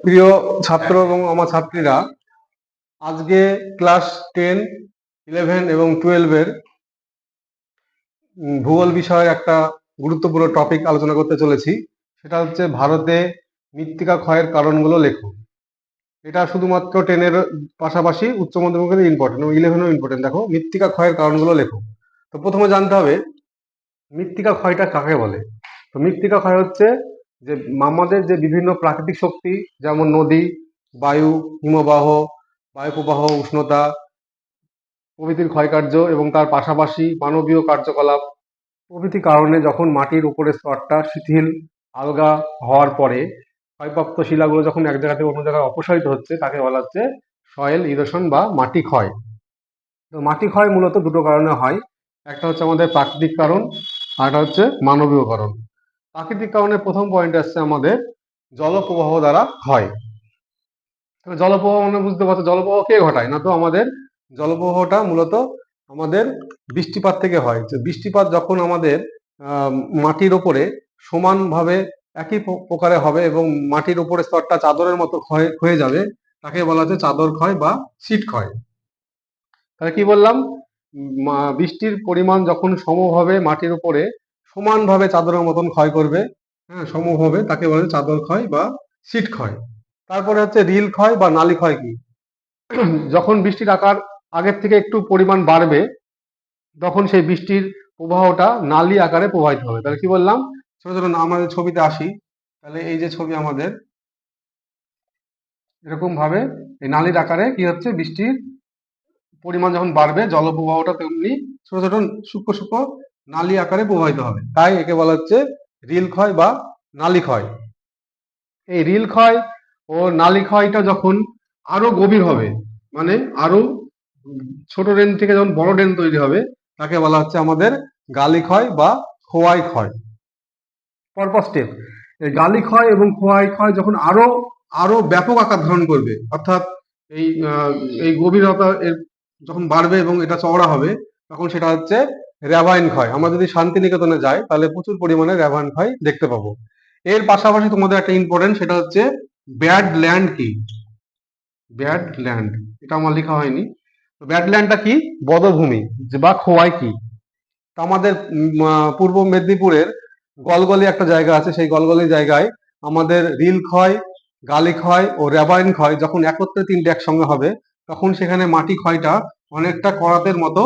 প্রিয় ছাত্র এবং আমার ছাত্রীরা, আজকে ক্লাস টেন ইলেভেন এবং টুয়েলভের ভূগোল বিষয়ের একটা গুরুত্বপূর্ণ টপিক আলোচনা করতে চলেছি। সেটা হচ্ছে ভারতে মৃত্তিকা ক্ষয়ের কারণগুলো লেখো। এটা শুধুমাত্র টেনের পাশাপাশি উচ্চ মাধ্যমিকের ইম্পর্টেন্ট এবং ইলেভেনও ইম্পর্টেন্ট দেখো, মৃত্তিকা ক্ষয়ের কারণগুলো লেখো। তো প্রথমে জানতে হবে, মৃত্তিকা ক্ষয়টা কাকে বলে? তো মৃত্তিকা ক্ষয় হচ্ছে যে আমাদের যে বিভিন্ন প্রাকৃতিক শক্তি, যেমন নদী, বায়ু, হিমবাহ, বায়ুপ্রবাহ, উষ্ণতা, প্রভৃতির ক্ষয়কার্য এবং তার পাশাপাশি মানবীয় কার্যকলাপ, প্রভৃতি কারণে যখন মাটির উপরের স্তরটা শিথিল, আলগা হওয়ার পরে ক্ষয়প্রাপ্ত শিলাগুলো যখন এক জায়গা থেকে অন্য জায়গায় অপসারিত হচ্ছে, তাকে বলা হচ্ছে সয়েল ইরোশন বা মাটি ক্ষয়। তো মাটি ক্ষয় মূলত দুটো কারণে হয়। একটা হচ্ছে আমাদের প্রাকৃতিক কারণ, আর একটা হচ্ছে মানবীয় কারণ। প্রাকৃতিক কারণে প্রথম পয়েন্ট আসছে আমাদের জলপ্রবাহ দ্বারা হয়। জলপ্রবাহ মানে বুঝতে পারছ, জলপ্রবাহ কে ঘটায়? না তো আমাদের জলপ্রবাহটা মূলত আমাদের বৃষ্টিপাত থেকে হয়। বৃষ্টিপাত যখন আমাদের মাটির ওপরে সমানভাবে একই প্রকারে হবে এবং মাটির উপরে স্তরটা চাদরের মতো ক্ষয় হয়ে যাবে, তাকে বলা হচ্ছে চাদর ক্ষয় বা শীত ক্ষয়। তাহলে কি বললাম? বৃষ্টির পরিমাণ যখন সমভাবে মাটির উপরে সমানভাবে চাদরের মতন ক্ষয় করবে হ্যাঁ সমভাবে তাকে বলে চাদর ক্ষয় বা শীত ক্ষয়। তারপরে হচ্ছে রিল ক্ষয় বা নালি ক্ষয় কি? যখন বৃষ্টির আকার আগের থেকে একটু পরিমাণ বাড়বে, তখন সেই বৃষ্টির প্রবাহটা নালি আকারে প্রবাহিত হবে। তাহলে কি বললাম? ছোট ছোট আমাদের ছবিতে আসি। তাহলে এই যে ছবি আমাদের এরকম ভাবে এই নালির আকারে কি হচ্ছে? বৃষ্টির পরিমাণ যখন বাড়বে, জলপ্রবাহটা তেমনি ছোট ছোট, সূক্ষ্ম সূক্ষ্ম নালি আকারে প্রবাহিত হবে। তাই একে বলা হচ্ছে রিল ক্ষয় বা নালি ক্ষয়। এই রিল ক্ষয় ও নালি ক্ষয়টা যখন আরও গভীর হবে মানে আরও ছোট ড্রেন থেকে যখন বড় ড্রেন তৈরি হবে, তাকে বলা হচ্ছে আমাদের গালি ক্ষয় বা খোয়াই ক্ষয়। পরপর স্টেপ এই গালি ক্ষয় এবং খোয়াই ক্ষয় যখন আরও আরও ব্যাপক আকার ধারণ করবে, অর্থাৎ এই এই গভীরতা এর যখন বাড়বে এবং এটা চওড়া হবে, তখন সেটা হচ্ছে র্যাভাইন ক্ষয়। আমরা যদি শান্তিনিকেতনে যাই, তাহলে প্রচুর পরিমাণে র্যাভাইন ক্ষয় দেখতে পাবো। এর পাশাপাশি তোমাদের একটা ইম্পর্টেন্ট সেটা হচ্ছে ব্যাড ল্যান্ড কি? ব্যাড ল্যান্ড এটা আমার লেখা হয়নি। ব্যাড ল্যান্ডটা কি? বদভূমি, বা খোয়াই কি? আমাদের পূর্ব মেদিনীপুরের গলগলি একটা জায়গা আছে, সেই গলগলি জায়গায় আমাদের রিল ক্ষয়, গালি ক্ষয় ও র্যাবাইন ক্ষয় যখন একত্রে তিনটে একসঙ্গে হবে, তখন সেখানে মাটি ক্ষয়টা অনেকটা করাতের মতো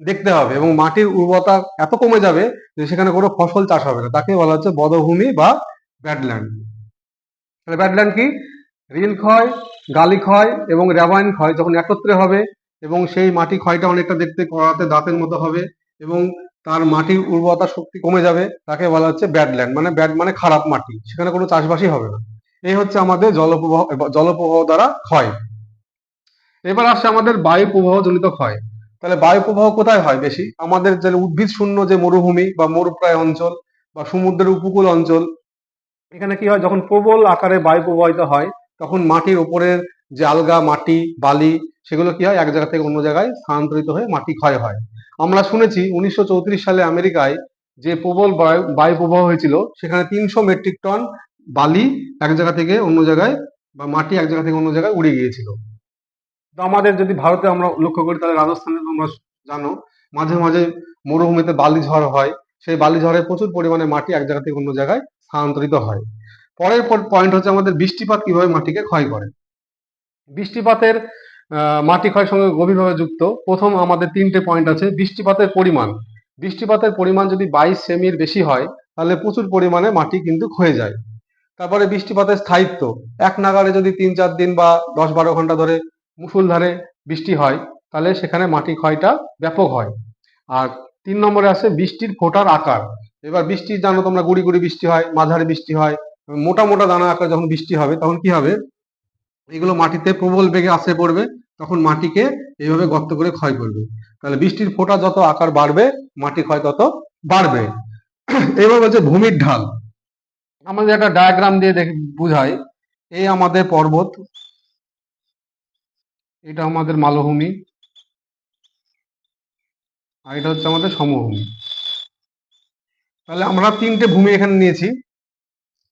দেখতে হবে এবং মাটির উর্বরতা এত কমে যাবে যে সেখানে কোনো ফসল চাষ হবে না। তাকে বলা হচ্ছে বদভূমি বা ব্যাডল্যান্ড তাহলে ব্যাডল্যান্ড কি? রিল ক্ষয়, গালি ক্ষয় এবং র্যাবাইন ক্ষয় যখন একত্রে হবে এবং সেই মাটি ক্ষয়টা অনেকটা দেখতে করাতে দাঁতের মতো হবে এবং তার মাটির উর্বরতা শক্তি কমে যাবে, তাকে বলা হচ্ছে ব্যাডল্যান্ড মানে ব্যাড মানে খারাপ মাটি। সেখানে কোনো চাষবাসই হবে না। এই হচ্ছে আমাদের জলপ্রবাহ জলপ্রবাহ দ্বারা ক্ষয়। এবার আসছে আমাদের বায়ু প্রবাহ জনিত ক্ষয়। তাহলে বায়ু প্রবাহ কোথায় হয় বেশি? আমাদের যে উদ্ভিদ শূন্য যে মরুভূমি বা মরুপ্রায় অঞ্চল বা সমুদ্রের উপকূল অঞ্চল, এখানে কি হয়? যখন প্রবল আকারে বায়ু প্রবাহিত হয়, তখন মাটির উপরের যে আলগা মাটি, বালি, সেগুলো কি হয়? এক জায়গা থেকে অন্য জায়গায় স্থানান্তরিত হয়ে মাটি ক্ষয় হয়। আমরা শুনেছি উনিশশো চৌত্রিশ সালে আমেরিকায় যে প্রবল বায়ু বায়ু প্রবাহ হয়েছিল, সেখানে তিনশো মেট্রিক টন বালি এক জায়গা থেকে অন্য জায়গায় বা মাটি এক জায়গা থেকে অন্য জায়গায় উড়ে গিয়েছিল। তো আমাদের যদি ভারতে আমরা লক্ষ্য করি, তাহলে রাজস্থানে তোমরা জানো, মাঝে মাঝে মরুভূমিতে বালি ঝড় হয়। সেই বালি ঝড়ে প্রচুর পরিমাণে মাটি এক জায়গা থেকে অন্য জায়গায় স্থানান্তরিত হয়। পরের পয়েন্ট হচ্ছে আমাদের বৃষ্টিপাত, কীভাবে মাটিকে ক্ষয় করে? বৃষ্টিপাতের মাটি ক্ষয়ের সঙ্গে গভীরভাবে যুক্ত। প্রথম আমাদের তিনটে পয়েন্ট আছে, বৃষ্টিপাতের পরিমাণ। বৃষ্টিপাতের পরিমাণ যদি বাইশ সেমির বেশি হয়, তাহলে প্রচুর পরিমাণে মাটি কিন্তু ক্ষয়ে যায়। তারপরে বৃষ্টিপাতের স্থায়িত্ব। এক নাগাড়ে যদি তিন চার দিন বা দশ বারো ঘণ্টা ধরে মুষলধারে বৃষ্টি হয়, তাহলে সেখানে মাটি ক্ষয়টা ব্যাপক হয়। আর তিন নম্বরে আছে বৃষ্টির ফোঁটার আকার। এবার বৃষ্টির জানো তোমরা গুড়ি গুড়ি বৃষ্টি হয়, মাঝারি বৃষ্টি হয়, মোটা মোটা দানা আকার যখন বৃষ্টি হবে, তখন কি হবে? এগুলো মাটিতে প্রবল বেগে আসে পড়বে, তখন মাটিকে এইভাবে গর্ত করে ক্ষয় করবে। তাহলে বৃষ্টির ফোঁটা যত আকার বাড়বে, মাটি ক্ষয় তত বাড়বে। এবার হচ্ছে ভূমির ঢাল। আমাদের একটা ডায়াগ্রাম দিয়ে দেখে বুঝাই। এই আমাদের পর্বত এটা আমাদের মালভূমি। আর এটা হচ্ছে আমাদের সমভূমি। তাহলে আমরা তিনটে ভূমি এখানে নিয়েছি।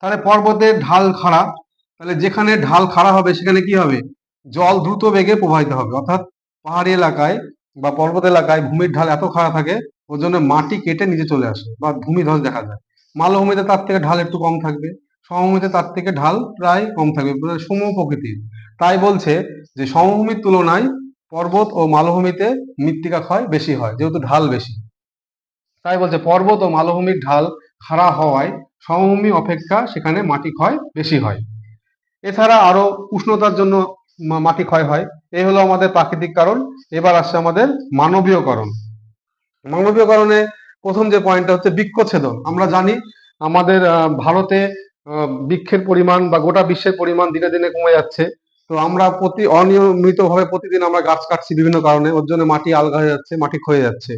তাহলে পর্বতের ঢাল খাড়া। তাহলে যেখানে ঢাল খাড়া হবে, সেখানে কি হবে? জল দ্রুত বেগে প্রবাহিত হবে। অর্থাৎ পাহাড়ি এলাকায় বা পর্বত এলাকায় ভূমির ঢাল এত খাড়া থাকে, ওর জন্য মাটি কেটে নিচে চলে আসে বা ভূমিধস দেখা যায়। মালভূমিতে তার থেকে ঢাল একটু কম থাকবে। সমভূমিতে তার থেকে ঢাল প্রায় কম থাকবে সম প্রকৃতির। তাই বলছে যে সমভূমির তুলনায় পর্বত ও মালভূমিতে মৃত্তিকা ক্ষয় বেশি হয়, যেহেতু ঢাল বেশি। তাই বলছে পর্বত ও মালভূমির ঢাল খাড়া হওয়ায় সমভূমি অপেক্ষা সেখানে মাটি ক্ষয় বেশি হয়। এছাড়া আরও উষ্ণতার জন্য মাটি ক্ষয় হয়। এই হলো আমাদের প্রাকৃতিক কারণ। এবার আসছে আমাদের মানবীয় কারণ মানবীয় কারণে প্রথম যে পয়েন্টটা হচ্ছে বৃক্ষছেদন আমরা জানি আমাদের ভারতে বৃক্ষের পরিমাণ বা গোটা বিশ্বের পরিমাণ দিনে দিনে কমে যাচ্ছে। তো আমরা প্রতি, অনিয়মিতভাবে প্রতিদিন আমরা গাছ কাটছি বিভিন্ন কারণে, ওর জন্য মাটি আলগা হয়ে যাচ্ছে, মাটি ক্ষয়ে যাচ্ছে।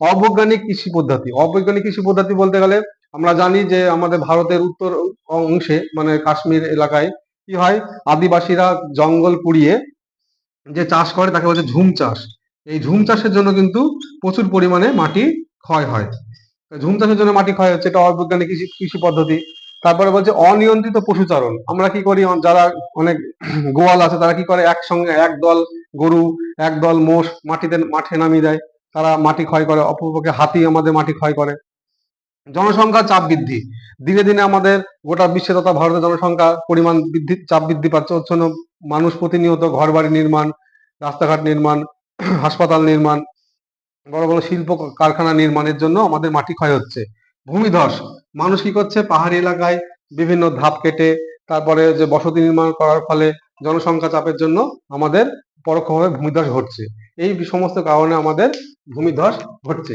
অবৈজ্ঞানিক কৃষি পদ্ধতি, অবৈজ্ঞানিক কৃষি পদ্ধতি বলতে গেলে আমরা জানি যে আমাদের ভারতের উত্তর অংশে মানে কাশ্মীর এলাকায় কি হয়? আদিবাসীরা জঙ্গল পুড়িয়ে যে চাষ করে তাকে বলছে ঝুম চাষ। এই ঝুম চাষের জন্য কিন্তু প্রচুর পরিমাণে মাটি ক্ষয় হয়। ঝুম চাষের জন্য মাটি ক্ষয় হচ্ছে, এটা অবৈজ্ঞানিক কৃষি কৃষি পদ্ধতি। তারপরে বলছে অনিয়ন্ত্রিত পশুচারণ। আমরা কি করি? যারা অনেক গোয়াল আছে, তারা কি করে? একসঙ্গে এক দল গরু, এক দল মোষ মাটিতে মাঠে নামিয়ে দেয়। তারা মাটি ক্ষয় করে, অপরপক্ষে হাতি আমাদের মাটি ক্ষয় করে। জনসংখ্যা চাপ বৃদ্ধি। দিনে দিনে আমাদের গোটা বিশ্বে তথা ভারতের জনসংখ্যা পরিমাণ বৃদ্ধি, চাপ বৃদ্ধি পাচ্ছে। জন্য মানুষ প্রতিনিয়ত ঘর বাড়ি নির্মাণ, রাস্তাঘাট নির্মাণ, হাসপাতাল নির্মাণ, বড় বড় শিল্প কারখানা নির্মাণের জন্য আমাদের মাটি ক্ষয় হচ্ছে। ভূমিধস। মানুষ কি করছে? পাহাড়ি এলাকায় বিভিন্ন ধাপ কেটে তারপরে যে বসতি নির্মাণ করার ফলে জনসংখ্যা চাপের জন্য আমাদের পরোক্ষভাবে ভূমিধ্বস ঘটছে। এই সমস্ত কারণে আমাদের ভূমিধ্বস ঘটছে।